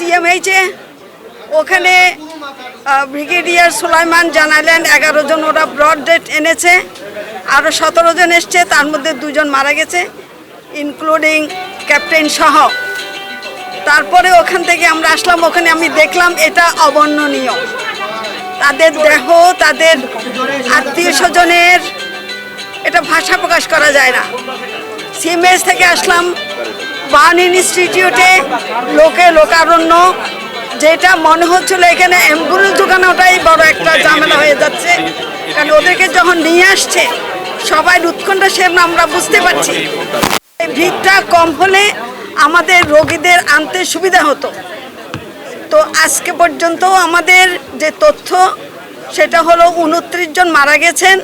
সিএমএইচে ওখানে ব্রিগেডিয়ার সুলাইমান জানালেন, এগারো জন ওরা ব্রড ডেট এনেছে আরও সতেরো জন এসছে, তার মধ্যে দুজন মারা গেছে ইনক্লুডিং ক্যাপ্টেন সহ। তারপরে ওখান থেকে আমরা আসলাম, ওখানে আমি দেখলাম এটা অবর্ণনীয়। তাদের দেহ, তাদের আত্মীয় স্বজনের, এটা ভাষা প্রকাশ করা যায় না। সিএমএস থেকে আসলাম বার্ন ইনস্টিটিউটে লোকে লোকারণ্য, যেটা মনে হচ্ছিল এখানে অ্যাম্বুলেন্স ঢুকানোটাই বড় একটা ঝামেলা হয়ে যাচ্ছে। কারণ ওদেরকে যখন নিয়ে আসছে, সবাই উৎকণ্ঠা সে আমরা বুঝতে পারছি। ভিড়টা কম হলে আমাদের রোগীদের আনতে সুবিধা হতো। তো আজকে পর্যন্ত আমাদের যে তথ্য, সেটা হলো উনত্রিশ জন মারা গেছেন।